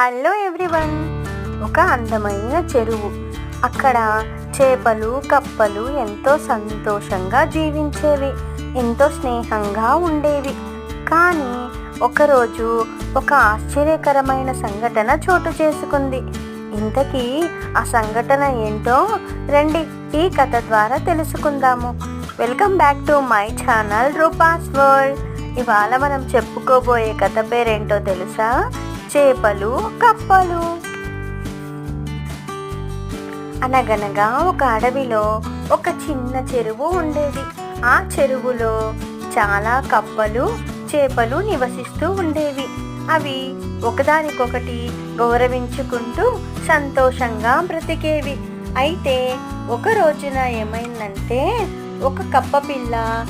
Hello everyone ఒక అందమైన చెరువు. అక్కడ చేపలు కప్పలు ఎంతో సంతోషంగా జీవించేవి ఎంతో స్నేహంగా ఉండేవి. కానీ ఒకరోజు ఒక ఆశ్చర్యకరమైన సంఘటన చోటు చేసుకుంది. ఇంతకీ ఆ సంఘటన ఏంటో రండి ఈ కథ ద్వారా తెలుసుకుందాము. Welcome back to my channel Roopa's world ఇవాళ మనం చెప్పుకోబోయే కథ పేరేంటో తెలుసా? చేపలు కప్పలు. అనగనగా ఒక అడవిలో ఒక చిన్న చెరువు ఉండేది. ఆ చెరువులో చాలా కప్పలు చేపలు నివసిస్తూ ఉండేవి. అవి ఒకదానికొకటి గౌరవించుకుంటూ సంతోషంగా బ్రతికేవి. అయితే ఒక రోజున ఏమైందంటే ఒక కప్ప పిల్ల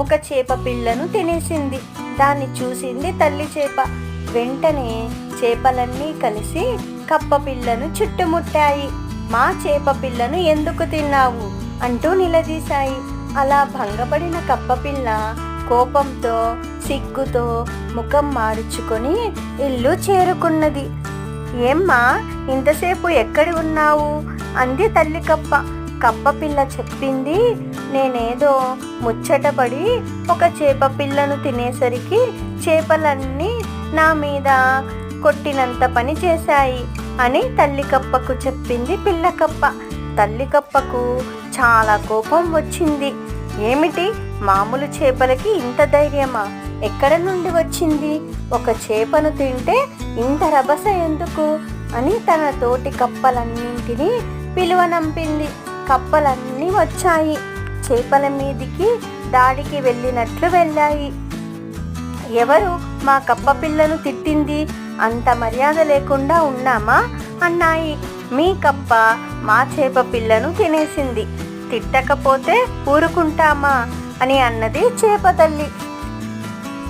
ఒక చేప పిల్లను తినేసింది. దాన్ని చూసింది తల్లి చేప. వెంటనే చేపలన్నీ కలిసి కప్ప పిల్లను చుట్టుముట్టాయి. మా చేప పిల్లను ఎందుకు తిన్నావు? అంటూ నిలదీశాయి. అలా భంగపడిన కప్ప పిల్ల కోపంతో సిగ్గుతో ముఖం మార్చుకొని ఇల్లు చేరుకున్నది. ఏమ్మా ఇంతసేపు ఎక్కడి ఉన్నావు? అంది తల్లి కప్ప. కప్పపిల్ల చెప్పింది. నేనేదో ముచ్చటపడి ఒక చేప పిల్లను తినేసరికి చేపలన్నీ నా మీద కొట్టినంత పని చేశాయి అని తల్లి కప్పకు చెప్పింది పిల్ల కప్ప. తల్లి కప్పకు చాలా కోపం వచ్చింది. ఏమిటి? మామూలు చేపలకి ఇంత ధైర్యమా? ఎక్కడ నుండి వచ్చింది? ఒక చేపను తింటే ఇంత రభస ఎందుకు? అని తన తోటి కప్పలన్నింటినీ పిలువనంపింది. కప్పలన్నీ వచ్చాయి. చేపల మీదికి దాడికి వెళ్ళినట్లు వెళ్ళాయి. ఎవరు మా కప్ప పిల్లను తిట్టింది? అంత మర్యాద లేకుండా ఉన్నామా? అన్నాయి. మీ కప్ప మా చేప పిల్లను తినేసింది. తిట్టకపోతే ఊరుకుంటామా? అని అన్నది చేప తల్లి.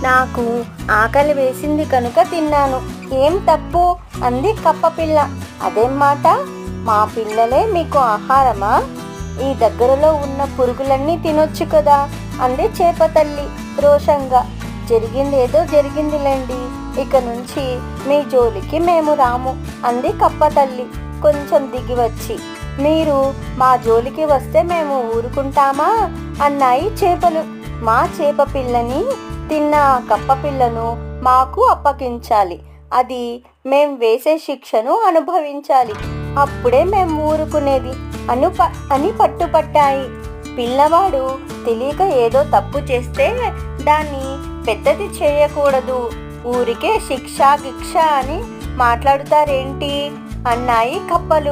నాకు ఆకలి వేసింది కనుక తిన్నాను. ఏం తప్పు? అంది కప్ప పిల్ల. అదేం మాట? మా పిల్లలే మీకు ఆహారమా? ఈ దగ్గరలో ఉన్న పురుగులన్నీ తినొచ్చు కదా? అంది చేప తల్లి రోషంగా. జరిగిందేదో జరిగిందిలేండి. ఇక నుంచి మీ జోలికి మేము రాము అంది కప్ప తల్లి కొంచెం దిగి వచ్చి మీరు మా జోలికి వస్తే మేము ఊరుకుంటామా? అన్నాయి చేపలు. మా చేప పిల్లని తిన్న కప్ప పిల్లను మాకు అప్పగించాలి. అది మేం వేసే శిక్షను అనుభవించాలి. అప్పుడే మేము ఊరుకునేది. అను అని పట్టుపట్టాయి. పిల్లవాడు తెలియక ఏదో తప్పు చేస్తే దాన్ని పెద్దది చేయకూడదు. ఊరికే శిక్ష గిక్ష అని మాట్లాడుతారేంటి? అన్నాయి కప్పలు.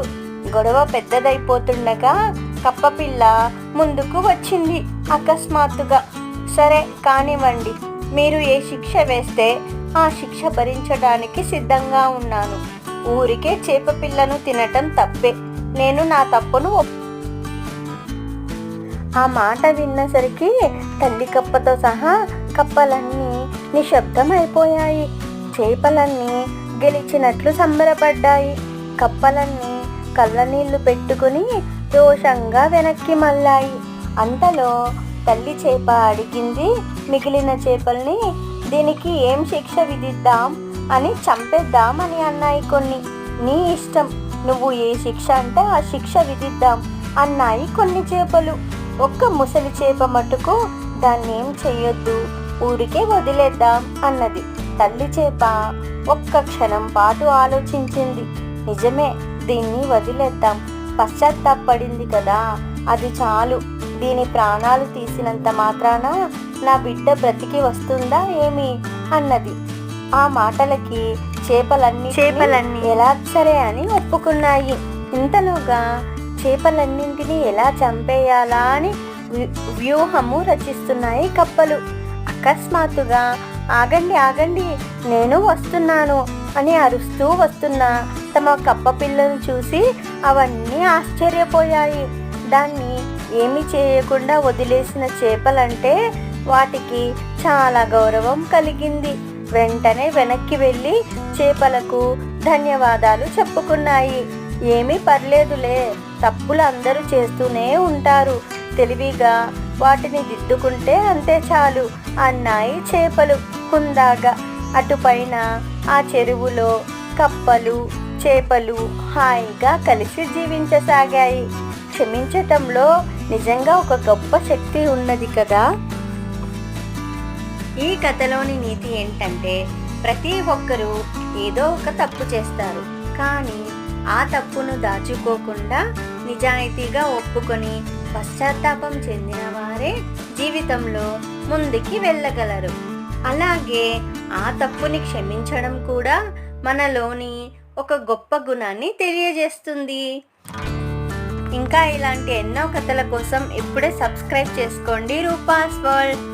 గొడవ పెద్దదైపోతుండగా కప్పపిల్ల ముందుకు వచ్చింది అకస్మాత్తుగా. సరే కానివ్వండి. మీరు ఏ శిక్ష వేస్తే ఆ శిక్ష భరించడానికి సిద్ధంగా ఉన్నాను. ఊరికే చేప పిల్లను తినటం తప్పే. నేను నా తప్పును ఆ మాట విన్నసరికి తల్లి కప్పతో సహా కప్పలన్నీ నిశ్శబ్దమైపోయాయి. చేపలన్నీ గెలిచినట్లు సంబరపడ్డాయి. కప్పలన్నీ కళ్ళనీళ్ళు పెట్టుకుని రోషంగా వెనక్కి మళ్ళాయి. అంతలో తల్లి చేప అడిగింది మిగిలిన చేపల్ని దీనికి ఏం శిక్ష విధిద్దాం? అని చంపేద్దామని అన్నాయి కొన్ని. నీ ఇష్టం. నువ్వు ఏ శిక్ష అంటే ఆ శిక్ష విధిద్దాం అన్నాయి కొన్ని చేపలు. ఒక్క ముసలి చేప మటుకు దాన్నేం చెయ్యొద్దు. ఊరికే వదిలేద్దాం అన్నది. తల్లి చేప ఒక్క క్షణం పాటు ఆలోచించింది. నిజమే దీన్ని వదిలేద్దాం. పశ్చాత్తాపడింది కదా. అది చాలు. దీని ప్రాణాలు తీసినంత మాత్రాన నా బిడ్డ బ్రతికి వస్తుందా ఏమి? అన్నది. ఆ మాటలకి చేపలన్నీ చేపలన్నీ. ఎలా సరే అని ఒప్పుకున్నాయి. ఇంతలోగా చేపలన్నింటినీ ఎలా చంపేయాలా అని వ్యూహ- వ్యూహము రచిస్తున్నాయి కప్పలు. అకస్మాత్తుగా ఆగండి ఆగండి నేను వస్తున్నాను అని అరుస్తూ వస్తున్న తమ కప్ప పిల్లను చూసి అవన్నీ ఆశ్చర్యపోయాయి. దాన్ని ఏమీ చేయకుండా వదిలేసిన చేపలంటే వాటికి చాలా గౌరవం కలిగింది. వెంటనే వెనక్కి వెళ్ళి చేపలకు ధన్యవాదాలు చెప్పుకున్నాయి. ఏమీ పర్లేదులే తప్పులు అందరూ చేస్తూనే ఉంటారు. తెలివిగా వాటిని దిద్దుకుంటే అంతే చాలు అన్నాయి చేపలు హుందాగా. అటుపైన ఆ చెరువులో కప్పలు చేపలు హాయిగా కలిసి జీవించసాగాయి. క్షమించటంలో నిజంగా ఒక గొప్ప శక్తి ఉన్నది కదా? ఈ కథలోని నీతి ఏంటంటే ప్రతి ఒక్కరూ ఏదో ఒక తప్పు చేస్తారు. కానీ ఆ తప్పును దాచుకోకుండా నిజాయితీగా ఒప్పుకొని పశ్చాత్తాపం చెందిన వారే జీవితంలో ముందుకి వెళ్ళగలరు. అలాగే ఆ తప్పుని క్షమించడం కూడా మనలోని ఒక గొప్ప గుణాన్ని తెలియజేస్తుంది. ఇంకా ఇలాంటి ఎన్నో కథల కోసం ఇప్పుడే సబ్స్క్రైబ్ చేసుకోండి Roopa's world.